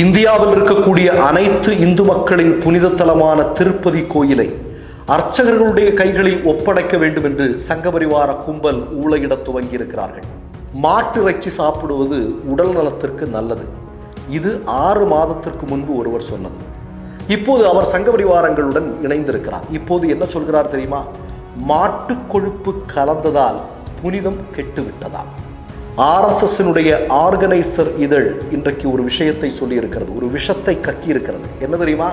இந்தியாவில் இருக்கக்கூடிய அனைத்து இந்து மக்களின் புனித தலமான திருப்பதி கோயிலை அர்ச்சகர்களுடைய கைகளில் ஒப்படைக்க வேண்டும் என்று சங்கபரிவார கும்பல் ஊழையிட துவங்கியிருக்கிறார்கள். மாட்டு இறைச்சி சாப்பிடுவது உடல் நலத்திற்கு நல்லது. இது ஆறு மாதத்திற்கு முன்பு ஒருவர் சொன்னது. இப்போது அவர் சங்கபரிவாரங்களுடன் இணைந்திருக்கிறார். இப்போது என்ன சொல்கிறார் தெரியுமா? மாட்டு கொழுப்பு கலந்ததால் புனிதம் கெட்டுவிட்டதா ஆர்எஸ்எஸ்னுடைய ஆர்கனைசர் இதழ் இன்றைக்கு ஒரு விஷயத்தை சொல்லியிருக்கிறது ஒரு விஷத்தை கக்கி இருக்கிறது என்ன தெரியுமா?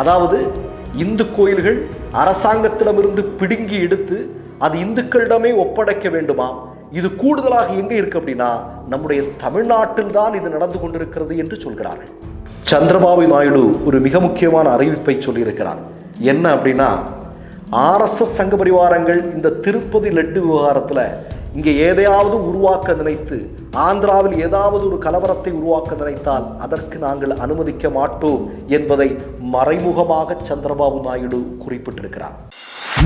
அதாவது இந்து கோயில்கள் அரசாங்கத்திடமிருந்து பிடுங்கி எடுத்து அது இந்துக்களிடமே ஒப்படைக்க வேண்டுமா? இது கூடுதலாக எங்கே இருக்கு அப்படின்னா நம்முடைய தமிழ்நாட்டில் தான் இது நடந்து கொண்டிருக்கிறது என்று சொல்கிறார்கள். சந்திரபாபு நாயுடு ஒரு மிக முக்கியமான அறிவிப்பை சொல்லியிருக்கிறார். என்ன அப்படின்னா ஆர்எஸ்எஸ் சங்க பரிவாரங்கள் இந்த திருப்பதி லட்டு விவகாரத்தில் இங்கே எதையாவது உருவாக்க நினைத்து ஆந்திராவில் ஏதாவது ஒரு கலவரத்தை உருவாக்க நினைத்தால் அதற்கு நாங்கள் அனுமதிக்க மாட்டோம் என்பதை மறைமுகமாக சந்திரபாபு நாயுடு குறிப்பிட்டிருக்கிறார்.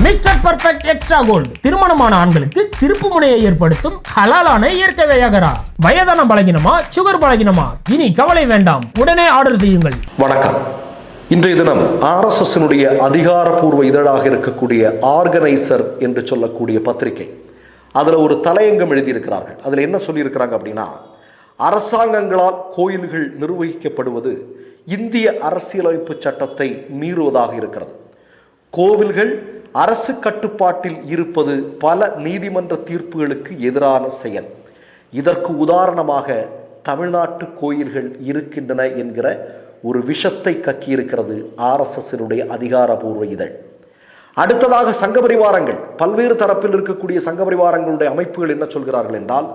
மிஸ்டர் பர்ஃபெக்ட் எக்ஸ்ட்ரா கோல்டு திருமணமான ஆண்களுக்கு திருப்பு முனையை ஏற்படுத்தும் ஹலாலான இயற்கை வியாகரா. வயதான பலகினமா சுகர் பலகினமா? இனி கவலை வேண்டாம். உடனே ஆர்டர் செய்யுங்கள். வணக்கம். இன்றைய தினம் ஆர்எஸ்எஸ்னுடைய அதிகாரப்பூர்வ இதழாக இருக்கக்கூடிய ஆர்கனைசர் என்று சொல்லக்கூடிய பத்திரிகை. அதில் ஒரு தலையங்கம் எழுதியிருக்கிறார்கள். அதில் என்ன சொல்லியிருக்கிறாங்க அப்படின்னா அரசாங்கங்களால் கோயில்கள் நிர்வகிக்கப்படுவது இந்திய அரசியலமைப்பு சட்டத்தை மீறுவதாக இருக்கிறது. கோவில்கள் அரசு கட்டுப்பாட்டில் இருப்பது பல நீதிமன்ற தீர்ப்புகளுக்கு எதிரான செயல். இதற்கு உதாரணமாக தமிழ்நாட்டு கோயில்கள் இருக்கின்றன என்கிற ஒரு விஷத்தை கக்கியிருக்கிறது ஆர்எஸ்எஸ்னுடைய அதிகாரபூர்வ இதழ். அடுத்ததாக சங்க பரிவாரங்கள் பல்வேறு தரப்பில் இருக்கக்கூடிய சங்க பரிவாரங்களுடைய அமைப்புகள் என்ன சொல்கிறார்கள் என்றால்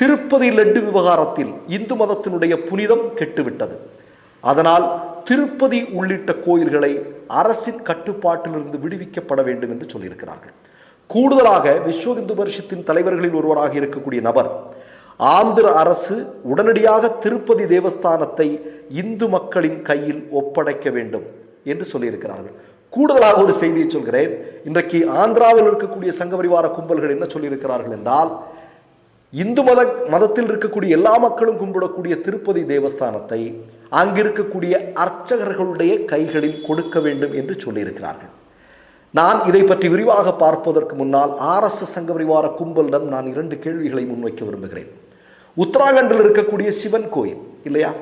திருப்பதி லட்டு விவகாரத்தில் இந்து மதத்தினுடைய புனிதம் கெட்டுவிட்டது. அதனால் திருப்பதி உள்ளிட்ட கோயில்களை அரசின் கட்டுப்பாட்டிலிருந்து விடுவிக்கப்பட வேண்டும் என்று சொல்லியிருக்கிறார்கள். கூடுதலாக விஸ்வ இந்து பரிஷத்தின் தலைவர்களில் ஒருவராக இருக்கக்கூடிய நபர் ஆந்திர அரசு உடனடியாக திருப்பதி தேவஸ்தானத்தை இந்து மக்களின் கையில் ஒப்படைக்க வேண்டும் என்று சொல்லியிருக்கிறார்கள். கூடுதலாக ஒரு செய்தியை சொல்கிறேன். இன்றைக்கு ஆந்திராவில் இருக்கக்கூடிய சங்கபரிவார கும்பல்கள் என்ன சொல்லியிருக்கிறார்கள் என்றால் இந்து மத மதத்தில் இருக்கக்கூடிய எல்லா மக்களும் கும்பிடக்கூடிய திருப்பதி தேவஸ்தானத்தை அங்கிருக்கக்கூடிய அர்ச்சகர்களுடைய கைகளில் கொடுக்க வேண்டும் என்று சொல்லியிருக்கிறார்கள். நான் இதை பற்றி விரிவாக பார்ப்பதற்கு முன்னால் ஆர்எஸ்எஸ் சங்க பரிவார கும்பலிடம் நான் இரண்டு கேள்விகளை முன்வைக்க விரும்புகிறேன். உத்தராகண்டில் இருக்கக்கூடிய சிவன் கோயில் இல்லையா?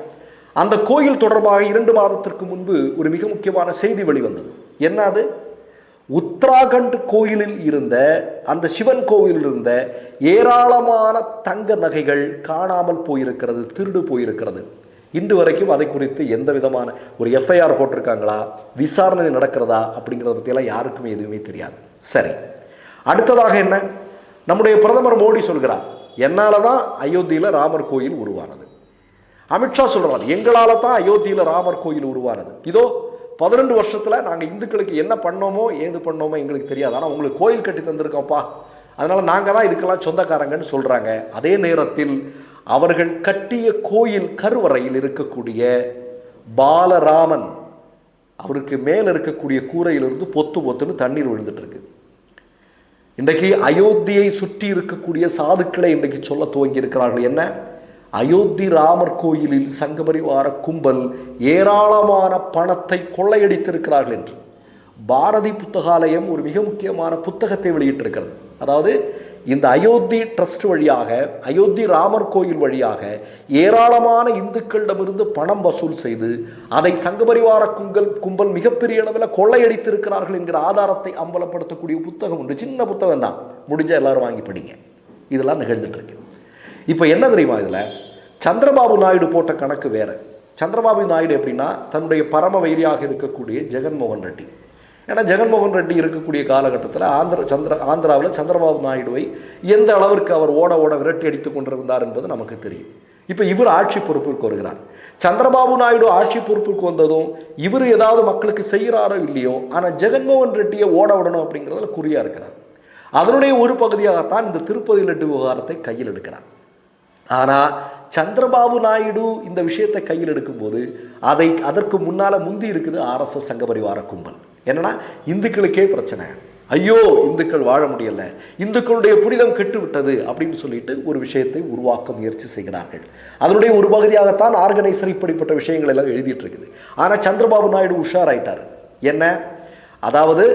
அந்த கோயில் தொடர்பாக இரண்டு மாதத்திற்கு முன்பு ஒரு மிக முக்கியமான செய்தி வெளிவந்தது. என்ன அது உத்தராகண்ட் கோயிலில் இருந்த அந்த சிவன் கோயிலில் இருந்த ஏராளமான தங்க நகைகள் காணாமல் போயிருக்கிறது திருடு போயிருக்கிறது. இன்று வரைக்கும் அதை குறித்து எந்த விதமான ஒரு எஃப்ஐஆர் போட்டிருக்காங்களா? விசாரணை நடக்கிறதா? அப்படிங்கிறத பற்றியெல்லாம் யாருக்குமே எதுவுமே தெரியாது. சரி. அடுத்ததாக என்ன? நம்முடைய பிரதமர் மோடி சொல்கிறார் என்னால் தான் அயோத்தியில் ராமர் கோயில் உருவானது. அமித்ஷா சொல்கிறார் எங்களால் தான் அயோத்தியில் ராமர் கோயில் உருவானது. இதோ பதினெண்டு வருஷத்தில் நாங்கள் இந்துக்களுக்கு என்ன பண்ணோமோ ஏது பண்ணோமோ எங்களுக்கு தெரியாது. ஆனால் உங்களுக்கு கோயில் கட்டி தந்திருக்கோம்ப்பா. அதனால் நாங்கள் தான் இதுக்கெல்லாம் சொந்தக்காரங்கன்னு சொல்கிறாங்க அதே நேரத்தில் அவர்கள் கட்டிய கோயில் கருவறையில் இருக்கக்கூடிய பாலராமன் அவருக்கு மேலே இருக்கக்கூடிய கூரையிலிருந்து பொத்து பொத்துன்னு தண்ணீர் விழுந்துட்டுருக்கு. இன்றைக்கு அயோத்தியை சுற்றி இருக்கக்கூடிய சாதுக்களை இன்றைக்கு சொல்ல துவங்கி இருக்கிறார்கள் என்ன? அயோத்தி ராமர் கோயிலில் சங்கபரிவார கும்பல் ஏராளமான பணத்தை கொள்ளையடித்திருக்கிறார்கள் என்று. பாரதி புத்தகாலயம் ஒரு மிக முக்கியமான புத்தகத்தை வெளியிட்டிருக்கிறது. அதாவது இந்த அயோத்தி ட்ரஸ்ட் வழியாக அயோத்தி ராமர் கோயில் வழியாக ஏராளமான இந்துக்களிடமிருந்து பணம் வசூல் செய்து அதை சங்கபரிவார கும்பல் கும்பல் மிகப்பெரிய அளவில் கொள்ளையடித்திருக்கிறார்கள் என்கிற ஆதாரத்தை அம்பலப்படுத்தக்கூடிய புத்தகம் உண்டு சின்ன புத்தகம் தான் முடிஞ்ச எல்லாரும் வாங்கி படிங்க. இதெல்லாம் நிகழ்ந்துட்டு இருக்கு. இப்போ என்ன தெரியுமா இதில்? சந்திரபாபு நாயுடு போட்ட கணக்கு வேறு. சந்திரபாபு நாயுடு எப்படின்னா தன்னுடைய பரம வைரியாக இருக்கக்கூடிய ஜெகன்மோகன் ரெட்டி. ஏன்னா ஜெகன்மோகன் ரெட்டி இருக்கக்கூடிய காலகட்டத்தில் ஆந்திர சந்திர ஆந்திராவில் சந்திரபாபு நாயுடுவை எந்த அளவிற்கு அவர் ஓட ஓட விரட்டி அடித்து கொண்டிருந்தார் என்பது நமக்கு தெரியும். இப்போ இவர் ஆட்சி பொறுப்பிற்கு வருகிறார். சந்திரபாபு நாயுடு ஆட்சி பொறுப்பிற்கு வந்ததும் இவர் ஏதாவது மக்களுக்கு செய்கிறாரோ இல்லையோ ஆனால் ஜெகன்மோகன் ரெட்டியை ஓட விடணும் அப்படிங்கிறதுல குறியாக இருக்கிறார். அதனுடைய ஒரு பகுதியாகத்தான் இந்த திருப்பதி லட்டு விவகாரத்தை கையில் எடுக்கிறார். ஆனால் சந்திரபாபு நாயுடு இந்த விஷயத்தை கையில் எடுக்கும்போது அதை அதற்கு முன்னால் முந்தி இருக்குது ஆர்எஸ்எஸ் சங்க பரிவார கும்பல். என்னன்னா இந்துக்களுக்கே பிரச்சனை. ஐயோ இந்துக்கள் வாழ முடியல. இந்துக்களுடைய புனிதம் கெட்டுவிட்டது அப்படின்னு சொல்லிட்டு ஒரு விஷயத்தை உருவாக்க முயற்சி செய்கிறார்கள். அதனுடைய ஒரு பகுதியாகத்தான் ஆர்கனைசர் இப்படிப்பட்ட விஷயங்கள் எல்லாம் எழுதிட்டு இருக்குது. ஆனால் சந்திரபாபு நாயுடு உஷாராயிட்டார். என்ன? அதாவது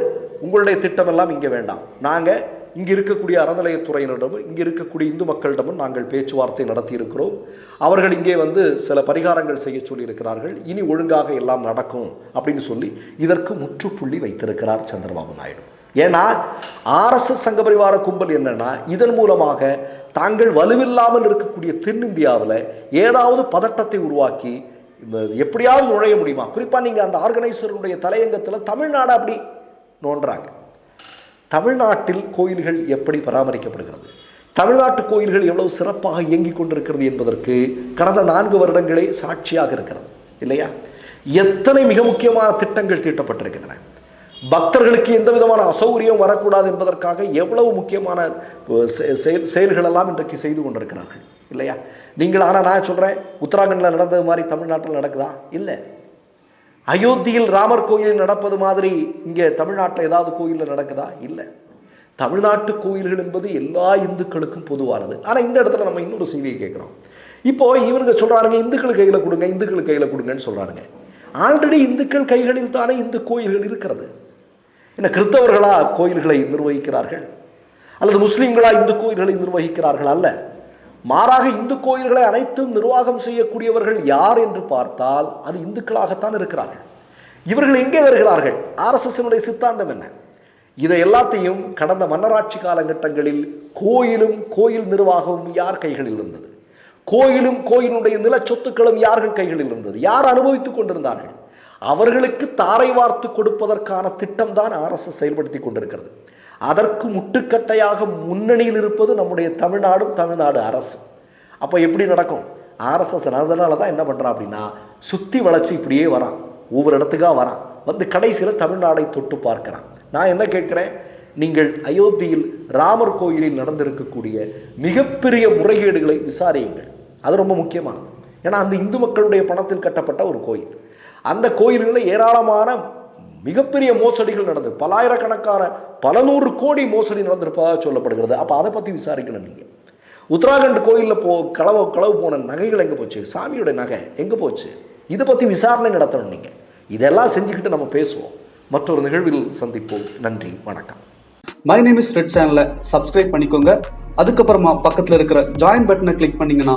உங்களுடைய திட்டமெல்லாம் இங்கே வேண்டாம். நாங்கள் இங்கே இருக்கக்கூடிய அறநிலையத்துறையினரிடமும் இங்கே இருக்கக்கூடிய இந்து மக்களிடமும் நாங்கள் பேச்சுவார்த்தை நடத்தி இருக்கிறோம் அவர்கள் இங்கே வந்து சில பரிகாரங்கள் செய்ய சொல்லியிருக்கிறார்கள். இனி ஒழுங்காக எல்லாம் நடக்கும் அப்படின்னு சொல்லி இதற்கு முற்றுப்புள்ளி வைத்திருக்கிறார் சந்திரபாபு நாயுடு. ஏன்னா ஆர்எஸ்எஸ் சங்க பரிவார கும்பல் என்னன்னா இதன் மூலமாக தாங்கள் வலுவில்லாமல் இருக்கக்கூடிய தென்னிந்தியாவில் ஏதாவது பதட்டத்தை உருவாக்கி இந்த எப்படியாவது நுழைய முடியுமா? குறிப்பாக நீங்கள் அந்த ஆர்கனைசருடைய தலையங்கத்தில் தமிழ்நாடு அப்படி நோன்றாங்க. தமிழ்நாட்டில் கோயில்கள் எப்படி பராமரிக்கப்படுகிறது? தமிழ்நாட்டு கோயில்கள் எவ்வளவு சிறப்பாக இயங்கிக் கொண்டிருக்கிறது என்பதற்கு கடந்த நான்கு வருடங்களே சாட்சியாக இருக்கிறது இல்லையா? எத்தனை மிக முக்கியமான திட்டங்கள் தீட்டப்பட்டிருக்கின்றன? பக்தர்களுக்கு எந்த விதமான அசௌகரியம் வரக்கூடாது என்பதற்காக எவ்வளவு முக்கியமான செ- செயல் செயல்களெல்லாம் இன்றைக்கு செய்து கொண்டிருக்கிறார்கள் இல்லையா? நீங்கள் ஆனால் நான் சொல்கிறேன் உத்தராகண்டில் நடந்தது மாதிரி தமிழ்நாட்டில் நடக்குதா? இல்லை. அயோத்தியில் ராமர் கோயிலில் நடப்பது மாதிரி இங்கே தமிழ்நாட்டில் ஏதாவது கோயிலில் நடக்குதா? இல்லை. தமிழ்நாட்டு கோயில்கள் என்பது எல்லா இந்துக்களுக்கும் பொதுவானது. ஆனால் இந்த இடத்துல நம்ம இன்னொரு செய்தியை கேட்குறோம். இப்போ இவனுங்க சொல்கிறானுங்க இந்துக்கள் கையில் கொடுங்க இந்துக்கள் கையில் கொடுங்கன்னு சொல்கிறானுங்க ஆல்ரெடி இந்துக்கள் கைகளில் தானே இந்து கோயில்கள் இருக்கிறது. என்ன கிறிஸ்தவர்களா கோயில்களை நிர்வகிக்கிறார்கள்? அல்லது முஸ்லீம்களா இந்து கோயில்களை நிர்வகிக்கிறார்கள் அல்ல? மாறாக இந்து கோயில்களை அனைத்தும் நிர்வாகம் செய்யக்கூடியவர்கள் யார் என்று பார்த்தால் அது இந்துக்களாகத்தான் இருக்கிறார்கள். இவர்கள் எங்கே வருகிறார்கள்? ஆர்எஸ்எஸ்னுடைய சித்தாந்தம் என்ன? இதை எல்லாத்தையும் கடந்த மன்னராட்சி காலகட்டங்களில் கோயிலும் கோயில் நிர்வாகமும் யார் கைகளில் இருந்தது? கோயிலும் கோயிலுடைய நில சொத்துக்களும் யார்கள் கைகளில் இருந்தது? யார் அனுபவித்துக் கொண்டிருந்தார்கள்? அவர்களுக்கு தாரை வார்த்து கொடுப்பதற்கான திட்டம்தான் ஆர்எஸ்எஸ் செயல்படுத்தி கொண்டிருக்கிறது. அதற்கு முட்டுக்கட்டையாக முன்னணியில் இருப்பது நம்முடைய தமிழ்நாடும் தமிழ்நாடு அரசு அப்போ எப்படி நடக்கும்? ஆர்எஸ்எஸ் அதனால தான் என்ன பண்ணுறான் அப்படின்னா சுற்றி வளர்ச்சி இப்படியே வரான். ஒவ்வொரு இடத்துக்காக வரான். வந்து கடைசியில் தமிழ்நாடை தொட்டு பார்க்குறான். நான் என்ன கேட்குறேன்? நீங்கள் அயோத்தியில் ராமர் கோயிலில் நடந்திருக்கக்கூடிய மிகப்பெரிய முறைகேடுகளை விசாரியுங்கள். அது ரொம்ப முக்கியமானது. ஏன்னா அந்த இந்து மக்களுடைய பணத்தில் கட்டப்பட்ட ஒரு கோயில். அந்த கோயில்களில் ஏராளமான மிகப்பெரிய மோசடிகள் நடந்தது பலாயிரக்கணக்கான பல நூறு கோடி மோசடி நடந்திருப்பதாக சொல்லப்படுகிறது. அப்போ அதை பற்றி விசாரிக்கணும் நீங்கள் உத்தராகண்ட் கோயிலில் போ களவு களவு போன நகைகள் எங்கே போச்சு? சாமியோட நகை எங்கே போச்சு? இதை பற்றி விசாரணை நடத்தணும் நீங்கள் இதெல்லாம் செஞ்சுக்கிட்டு நம்ம பேசுவோம். மற்றொரு நிகழ்வில் சந்திப்போம். நன்றி வணக்கம். மை நேம் இஸ் ரெட் சேனலை சப்ஸ்கிரைப் பண்ணிக்கோங்க. அதுக்கப்புறமா பக்கத்தில் இருக்கிற ஜாயின் பட்டனை கிளிக் பண்ணிங்கன்னா